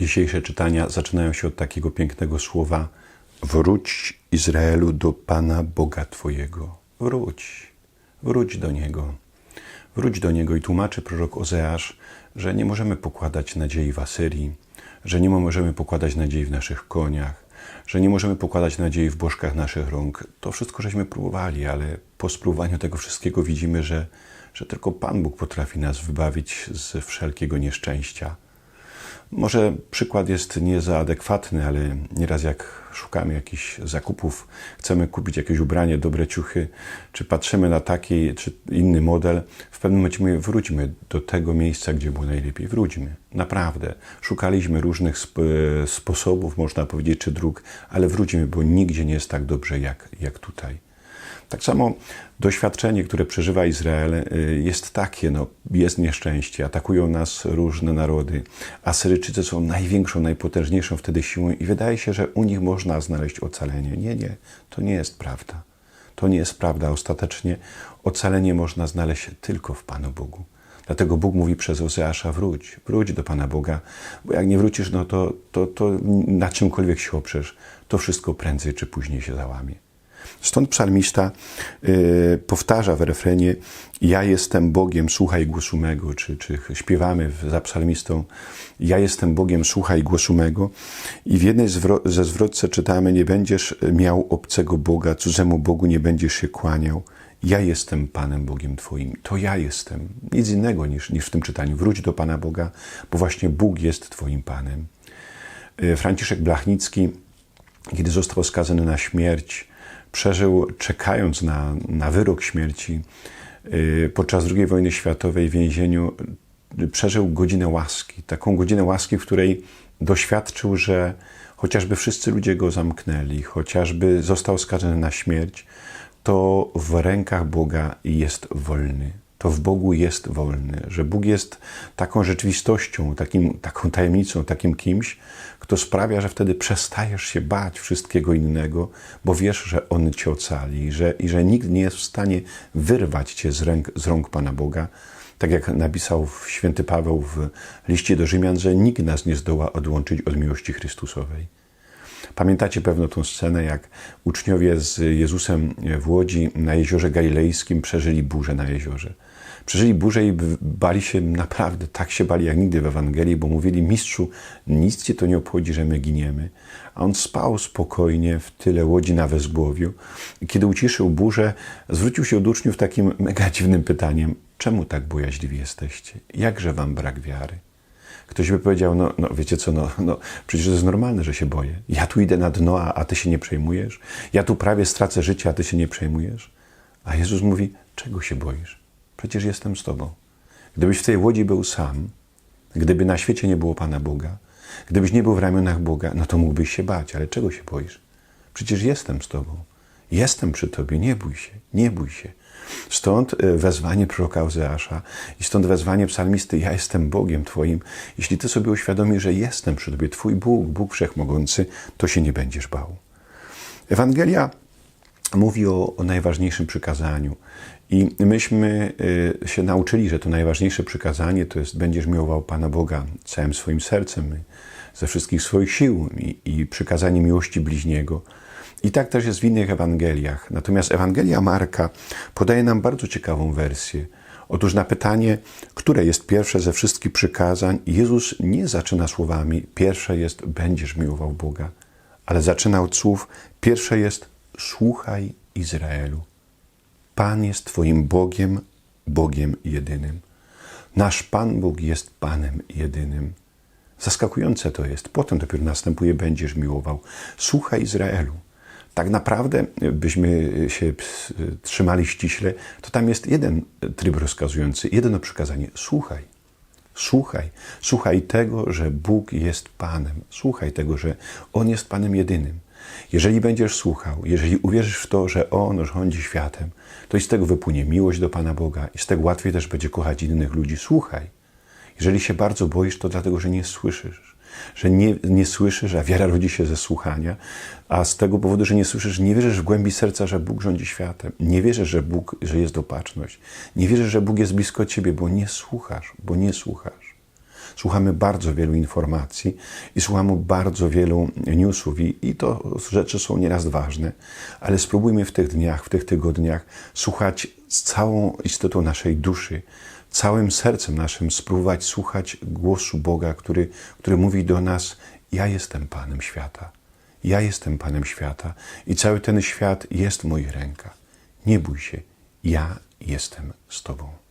Dzisiejsze czytania zaczynają się od takiego pięknego słowa: Wróć Izraelu do Pana Boga Twojego. Wróć, wróć do Niego. Wróć do Niego i tłumaczy prorok Ozeasz, że nie możemy pokładać nadziei w Asyrii, że nie możemy pokładać nadziei w naszych koniach, że nie możemy pokładać nadziei w bożkach naszych rąk. To wszystko żeśmy próbowali, ale po spróbowaniu tego wszystkiego widzimy, że, że tylko Pan Bóg potrafi nas wybawić z wszelkiego nieszczęścia. Może przykład jest nie za adekwatny, ale nieraz jak szukamy jakichś zakupów, chcemy kupić jakieś ubranie, dobre ciuchy, czy patrzymy na taki czy inny model, w pewnym momencie wróćmy do tego miejsca, gdzie było najlepiej. Wróćmy. Naprawdę. Szukaliśmy różnych sp sposobów, można powiedzieć, czy dróg, ale wróćmy, bo nigdzie nie jest tak dobrze jak, jak tutaj. Tak samo doświadczenie, które przeżywa Izrael, y, jest takie: no, jest nieszczęście, atakują nas różne narody. Asyryjczycy są największą, najpotężniejszą wtedy siłą, i wydaje się, że u nich można znaleźć ocalenie. Nie, nie, to nie jest prawda. To nie jest prawda. Ostatecznie ocalenie można znaleźć tylko w Panu Bogu. Dlatego Bóg mówi przez Ozeasza: wróć, wróć do Pana Boga, bo jak nie wrócisz, no to, to, to na czymkolwiek się oprzesz, to wszystko prędzej czy później się załamie. Stąd psalmista y, powtarza w refrenie Ja jestem Bogiem, słuchaj głosu mego, czy, czy śpiewamy za psalmistą Ja jestem Bogiem, słuchaj głosu mego. I w jednej ze zwrotce czytamy Nie będziesz miał obcego Boga, cudzemu Bogu nie będziesz się kłaniał. Ja jestem Panem Bogiem Twoim. To ja jestem. Nic innego niż, niż w tym czytaniu. Wróć do Pana Boga, bo właśnie Bóg jest Twoim Panem. Y, Franciszek Blachnicki, kiedy został skazany na śmierć, przeżył, czekając na, na wyrok śmierci y, podczas II wojny światowej w więzieniu, przeżył godzinę łaski. Taką godzinę łaski, w której doświadczył, że chociażby wszyscy ludzie go zamknęli, chociażby został skazany na śmierć, to w rękach Boga jest wolny. To w Bogu jest wolny, że Bóg jest taką rzeczywistością, takim, taką tajemnicą, takim kimś, kto sprawia, że wtedy przestajesz się bać wszystkiego innego, bo wiesz, że On cię ocali że, i że nikt nie jest w stanie wyrwać cię z rąk, z rąk Pana Boga. Tak jak napisał święty Paweł w liście do Rzymian, że nikt nas nie zdoła odłączyć od miłości Chrystusowej. Pamiętacie pewno tą scenę, jak uczniowie z Jezusem w Łodzi na jeziorze galilejskim przeżyli burzę na jeziorze. Przeżyli burzę i bali się naprawdę, tak się bali jak nigdy w Ewangelii, bo mówili, mistrzu, nic cię to nie obchodzi, że my giniemy. A on spał spokojnie w tyle łodzi na wezgłowiu. I kiedy uciszył burzę, zwrócił się do uczniów takim mega dziwnym pytaniem, czemu tak bojaźliwi jesteście? Jakże wam brak wiary? Ktoś by powiedział, no, no wiecie co, no, no przecież to jest normalne, że się boję. Ja tu idę na dno, a, a ty się nie przejmujesz. Ja tu prawie stracę życie, a ty się nie przejmujesz. A Jezus mówi, czego się boisz? Przecież jestem z tobą. Gdybyś w tej łodzi był sam, gdyby na świecie nie było Pana Boga, gdybyś nie był w ramionach Boga, no to mógłbyś się bać, ale czego się boisz? Przecież jestem z tobą. Jestem przy tobie, nie bój się, nie bój się. Stąd e, wezwanie proroka Ozeasza i stąd wezwanie psalmisty, ja jestem Bogiem Twoim. Jeśli Ty sobie uświadomisz, że jestem przy Tobie, Twój Bóg, Bóg Wszechmogący, to się nie będziesz bał. Ewangelia mówi o, o najważniejszym przykazaniu. I myśmy y, się nauczyli, że to najważniejsze przykazanie to jest będziesz miłował Pana Boga całym swoim sercem, ze wszystkich swoich sił i, i przykazanie miłości bliźniego. I tak też jest w innych Ewangeliach. Natomiast Ewangelia Marka podaje nam bardzo ciekawą wersję. Otóż na pytanie, które jest pierwsze ze wszystkich przykazań, Jezus nie zaczyna słowami: Pierwsze jest będziesz miłował Boga, ale zaczyna od słów: Pierwsze jest słuchaj Izraelu. Pan jest Twoim Bogiem, Bogiem jedynym. Nasz Pan Bóg jest Panem jedynym. Zaskakujące to jest. Potem dopiero następuje: Będziesz miłował. Słuchaj Izraelu. Tak naprawdę, byśmy się trzymali ściśle, to tam jest jeden tryb rozkazujący, jedno przykazanie: słuchaj. Słuchaj, słuchaj tego, że Bóg jest Panem. Słuchaj tego, że On jest Panem jedynym. Jeżeli będziesz słuchał, jeżeli uwierzysz w to, że On rządzi światem, to i z tego wypłynie miłość do Pana Boga i z tego łatwiej też będzie kochać innych ludzi. Słuchaj. Jeżeli się bardzo boisz, to dlatego, że nie słyszysz. Że nie, nie słyszysz, a wiara rodzi się ze słuchania, a z tego powodu, że nie słyszysz, nie wierzysz w głębi serca, że Bóg rządzi światem. Nie wierzysz, że Bóg, że jest opatrzność. Nie wierzysz, że Bóg jest blisko ciebie, bo nie słuchasz, bo nie słuchasz. Słuchamy bardzo wielu informacji i słuchamy bardzo wielu newsów i, i to rzeczy są nieraz ważne, ale spróbujmy w tych dniach, w tych tygodniach słuchać z całą istotą naszej duszy, całym sercem naszym spróbować słuchać głosu Boga, który, który mówi do nas: Ja jestem Panem świata. Ja jestem Panem świata i cały ten świat jest w moich rękach. Nie bój się, ja jestem z Tobą.